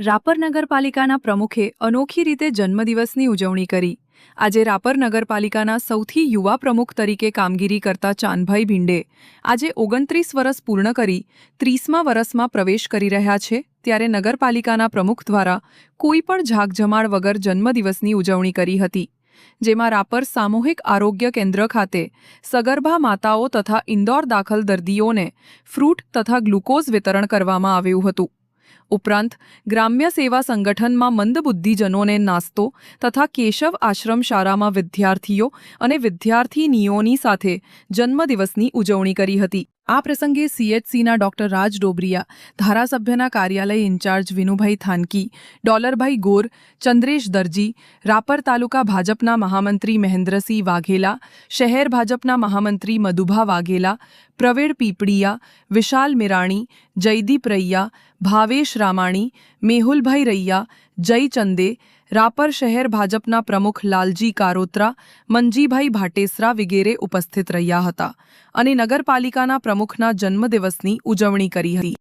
રાપર નગરપાલિકાના પ્રમુખે અનોખી રીતે જન્મદિવસની ઉજવણી કરી. આજે રાપર નગરપાલિકાના સૌથી યુવા પ્રમુખ તરીકે કામગીરી કરતા ચાંદભાઈ ભીંડે આજે ઓગણત્રીસ વર્ષ પૂર્ણ કરી ત્રીસમા વર્ષમાં પ્રવેશ કરી રહ્યા છે, ત્યારે નગરપાલિકાના પ્રમુખ દ્વારા કોઈ પણ ઝાકઝમાળ વગર જન્મદિવસની ઉજવણી કરી હતી, જેમાં રાપર સામૂહિક આરોગ્ય કેન્દ્ર ખાતે સગર્ભા માતાઓ તથા ઇન્દોર દાખલ દર્દીઓને ફ્રૂટ તથા ગ્લુકોઝ વિતરણ કરવામાં આવ્યું હતું. ઉપરાંત ગ્રામ્ય સેવા સંગઠનમાં મંદબુદ્ધિજનોને નાસ્તો તથા કેશવ આશ્રમ શાળામાં વિદ્યાર્થીઓ અને વિદ્યાર્થીનીઓની સાથે જન્મદિવસની ઉજવણી કરી હતી. આ પ્રસંગે સીએચસીના ડોક્ટર રાજ ડોબરિયા, ધારાસભ્યના કાર્યાલય ઇન્ચાર્જ વિનુભાઈ થાનકી, ડોલરભાઈ ગોર, ચંદ્રેશ દરજી, રાપર તાલુકા ભાજપના મહામંત્રી મહેન્દ્રસિંહ વાઘેલા, શહેર ભાજપના મહામંત્રી મધુભા વાઘેલા, પ્રવીણ પીપળિયા, વિશાલ મિરાણી જયદીપ રૈયા, ભાવેશ રામાણી, મેહુલભાઈ રૈયા, જય ચંદે, રાપર શહેર ભાજપના પ્રમુખ લાલજી કારોત્રા મંજીભાઈ ભાટેસરા વગેરે ઉપસ્થિત રહ્યા હતા અને નગરપાલિકાના પ્રમુખના જન્મદિવસની ઉજવણી કરી હતી.